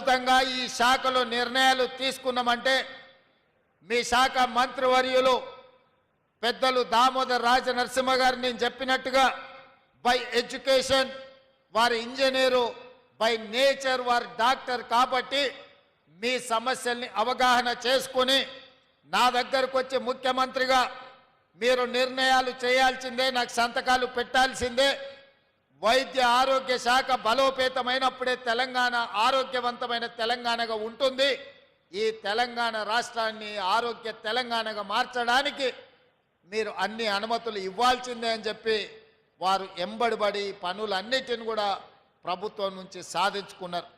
అద్భుతంగా ఈ శాఖలో నిర్ణయాలు తీసుకున్నామంటే మీ శాఖ మంత్రివర్యులు పెద్దలు దామోదర్ రాజ నరసింహ గారు నేను చెప్పినట్టుగా బై ఎడ్యుకేషన్ వారి ఇంజనీరు బై నేచర్ వారి డాక్టర్ కాబట్టి మీ సమస్యల్ని అవగాహన చేసుకుని నా దగ్గరకు వచ్చి ముఖ్యమంత్రిగా మీరు నిర్ణయాలు చేయాల్సిందే నాకు సంతకాలు పెట్టాల్సిందే. వైద్య ఆరోగ్య శాఖ బలోపేతమైనప్పుడే తెలంగాణ ఆరోగ్యవంతమైన తెలంగాణగా ఉంటుంది. ఈ తెలంగాణ రాష్ట్రాన్ని ఆరోగ్య తెలంగాణగా మార్చడానికి మీరు అన్ని అనుమతులు ఇవ్వాల్సిందే అని చెప్పి వారు ఎంబడిబడి పనులన్నిటిని కూడా ప్రభుత్వం నుంచి సాధించుకున్నారు.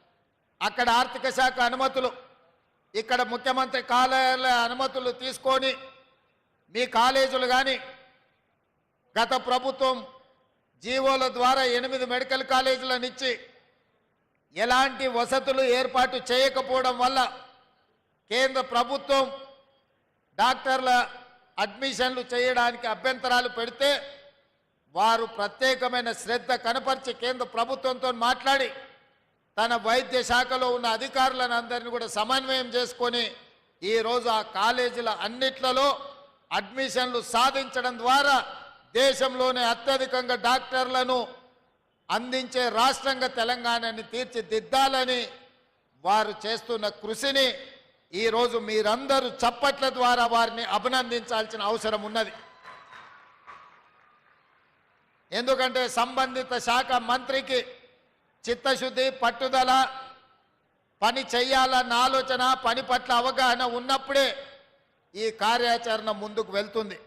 అక్కడ ఆర్థిక శాఖ అనుమతులు ఇక్కడ ముఖ్యమంత్రి కార్యాలయ అనుమతులు తీసుకొని మీ కాలేజీలు కానీ గత ప్రభుత్వం జీవోల ద్వారా ఎనిమిది మెడికల్ కాలేజీలను ఇచ్చి ఎలాంటి వసతులు ఏర్పాటు చేయకపోవడం వల్ల కేంద్ర ప్రభుత్వం డాక్టర్ల అడ్మిషన్లు చేయడానికి అభ్యంతరాలు పెడితే వారు ప్రత్యేకమైన శ్రద్ధ కనపరిచి కేంద్ర ప్రభుత్వంతో మాట్లాడి తన వైద్య శాఖలో ఉన్న అధికారులను అందరినీ కూడా సమన్వయం చేసుకొని ఈరోజు ఆ కాలేజీల అన్నిట్లలో అడ్మిషన్లు సాధించడం ద్వారా దేశంలోనే అత్యధికంగా డాక్టర్లను అందించే రాష్ట్రంగా తెలంగాణని తీర్చిదిద్దాలని వారు చేస్తున్న కృషిని ఈరోజు మీరందరూ చప్పట్ల ద్వారా వారిని అభినందించాల్సిన అవసరం ఉన్నది. ఎందుకంటే సంబంధిత శాఖ మంత్రికి చిత్తశుద్ధి పట్టుదల పని చేయాలన్న ఆలోచన పని పట్ల అవగాహన ఉన్నప్పుడే ఈ కార్యాచరణ ముందుకు వెళ్తుంది.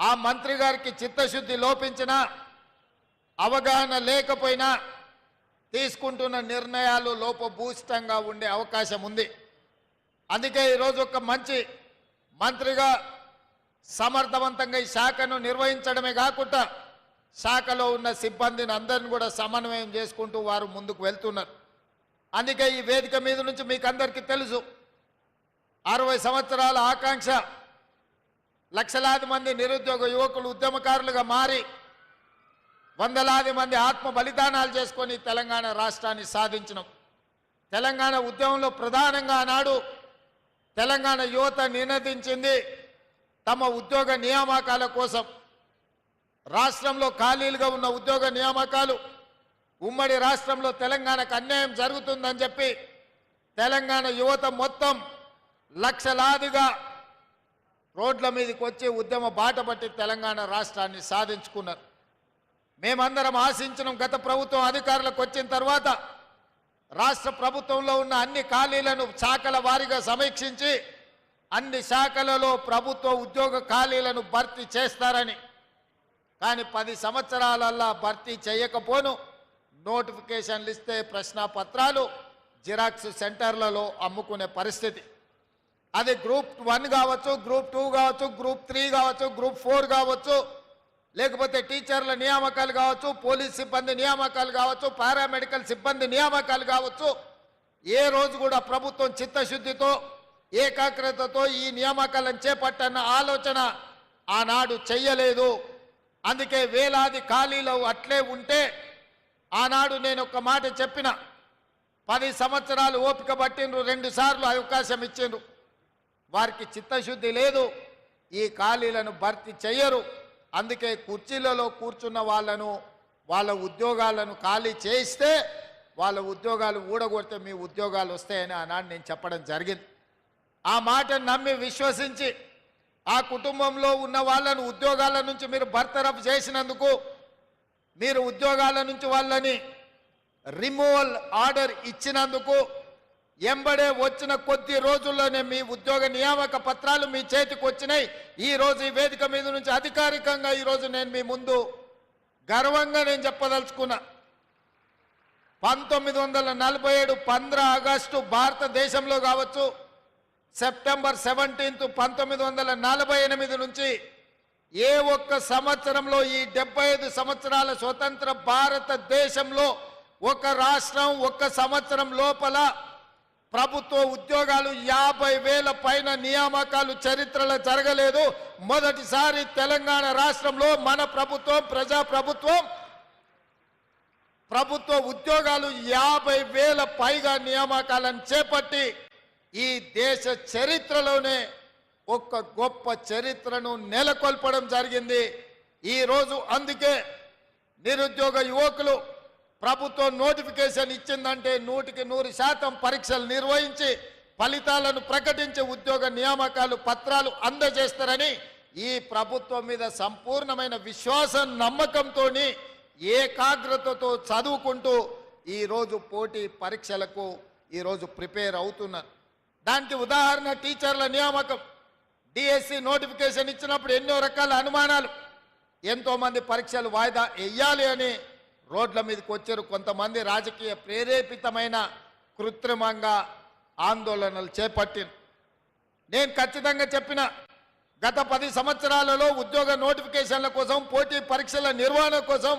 ఆ మంత్రి గారికి చిత్తశుద్ధి లోపించినా అవగాహన లేకపోయినా తీసుకుంటున్న నిర్ణయాలు లోపభూషితంగా ఉండే అవకాశం ఉంది. అందుకే ఈరోజు ఒక మంచి మంత్రిగా సమర్థవంతంగా ఈ శాఖను నిర్వహించడమే కాకుండా శాఖలో ఉన్న సిబ్బందిని అందరిని కూడా సమన్వయం చేసుకుంటూ వారు ముందుకు వెళ్తున్నారు. అందుకే ఈ వేదిక మీద నుంచి మీకు అందరికీ తెలుసు అరవై సంవత్సరాల ఆకాంక్ష లక్షలాది మంది నిరుద్యోగ యువకులు ఉద్యమకారులుగా మారి వందలాది మంది ఆత్మ బలిదానాలు చేసుకొని తెలంగాణ రాష్ట్రాన్ని సాధించినాం. తెలంగాణ ఉద్యమంలో ప్రధానంగా ఆనాడు తెలంగాణ యువత నినదించింది తమ ఉద్యోగ నియామకాల కోసం. రాష్ట్రంలో ఖాళీలుగా ఉన్న ఉద్యోగ నియామకాలు ఉమ్మడి రాష్ట్రంలో తెలంగాణకు అన్యాయం జరుగుతుందని చెప్పి తెలంగాణ యువత మొత్తం లక్షలాదిగా రోడ్ల మీదకి వచ్చి ఉద్యమ బాట పట్టి తెలంగాణ రాష్ట్రాన్ని సాధించుకున్నారు. మేమందరం ఆశించిన గత ప్రభుత్వం అధికారులకు వచ్చిన తర్వాత రాష్ట్ర ప్రభుత్వంలో ఉన్న అన్ని ఖాళీలను శాఖల వారీగా సమీక్షించి అన్ని శాఖలలో ప్రభుత్వ ఉద్యోగ ఖాళీలను భర్తీ చేస్తారని. కానీ పది సంవత్సరాలల్లా భర్తీ చేయకపోను. నోటిఫికేషన్లు ఇస్తే ప్రశ్నపత్రాలు జిరాక్స్ సెంటర్లలో అమ్ముకునే పరిస్థితి. అది గ్రూప్ వన్ కావచ్చు గ్రూప్ టూ కావచ్చు గ్రూప్ త్రీ కావచ్చు గ్రూప్ ఫోర్ కావచ్చు లేకపోతే టీచర్ల నియామకాలు కావచ్చు పోలీస్ సిబ్బంది నియామకాలు కావచ్చు పారామెడికల్ సిబ్బంది నియామకాలు కావచ్చు ఏ రోజు కూడా ప్రభుత్వం చిత్తశుద్ధితో ఏకాగ్రతతో ఈ నియామకాలను చేపట్టన్న ఆలోచన ఆనాడు చెయ్యలేదు. అందుకే వేలాది ఖాళీలు అట్లే ఉంటే ఆనాడు నేను ఒక మాట చెప్పిన పది సంవత్సరాలు ఓపిక పట్టిండ్రు రెండుసార్లు అవకాశం ఇచ్చిండ్రు. వారికి చిత్తశుద్ధి లేదు. ఈ ఖాళీలను భర్తీ చేయరు అందుకే కుర్చీలలో కూర్చున్న వాళ్ళను వాళ్ళ ఉద్యోగాలను ఖాళీ చేయిస్తే వాళ్ళ ఉద్యోగాలు ఊడగొడితే మీ ఉద్యోగాలు వస్తాయని ఆనాడు నేను చెప్పడం జరిగింది. ఆ మాటను నమ్మి విశ్వసించి ఆ కుటుంబంలో ఉన్న వాళ్ళను ఉద్యోగాల నుంచి మీరు బర్తరఫ్ చేసినందుకు మీరు ఉద్యోగాల నుంచి వాళ్ళని రిమూవల్ ఆర్డర్ ఇచ్చినందుకు ఎంబడే వచ్చిన కొద్ది రోజుల్లోనే మీ ఉద్యోగ నియామక పత్రాలు మీ చేతికి వచ్చినాయి. ఈ రోజు ఈ వేదిక మీద నుంచి అధికారికంగా ఈరోజు నేను మీ ముందు గర్వంగా నేను చెప్పదలుచుకున్నా. పంతొమ్మిది వందల నలభై ఏడు పంద్ర ఆగస్టు భారతదేశంలో కావచ్చు సెప్టెంబర్ సెవెంటీన్త్ పంతొమ్మిది వందల నలభై ఎనిమిది నుంచి ఏ ఒక్క సంవత్సరంలో ఈ డెబ్బై ఐదు సంవత్సరాల స్వతంత్ర భారతదేశంలో ఒక రాష్ట్రం ఒక్క సంవత్సరం లోపల ప్రభుత్వ ఉద్యోగాలు యాభై వేల పైన నియామకాలు చరిత్రలో జరగలేదు. మొదటిసారి తెలంగాణ రాష్ట్రంలో మన ప్రభుత్వం ప్రజా ప్రభుత్వం ప్రభుత్వ ఉద్యోగాలు యాభై వేల పైగా నియామకాలను చేపట్టి ఈ దేశ చరిత్రలోనే ఒక గొప్ప చరిత్రను నెలకొల్పడం జరిగింది. ఈరోజు అందుకే నిరుద్యోగ యువకులు ప్రభుత్వం నోటిఫికేషన్ ఇచ్చిందంటే నూటికి నూరు శాతం పరీక్షలు నిర్వహించి ఫలితాలను ప్రకటించి ఉద్యోగ నియామకాలు పత్రాలు అందజేస్తారని ఈ ప్రభుత్వం మీద సంపూర్ణమైన విశ్వాసం నమ్మకంతో ఏకాగ్రతతో చదువుకుంటూ ఈరోజు పోటీ పరీక్షలకు ఈరోజు ప్రిపేర్ అవుతున్నారు. దానికి ఉదాహరణ టీచర్ల నియామకం. డిఎస్సి నోటిఫికేషన్ ఇచ్చినప్పుడు ఎన్నో రకాల అనుమానాలు. ఎంతోమంది పరీక్షలు వాయిదా వేయాలి అని రోడ్ల మీదకి వచ్చారు కొంతమంది రాజకీయ ప్రేరేపితమైన కృత్రిమంగా ఆందోళనలు చేపట్టిన నేను ఖచ్చితంగా చెప్పిన గత పది సంవత్సరాలలో ఉద్యోగ నోటిఫికేషన్ల కోసం పోటీ పరీక్షల నిర్వహణ కోసం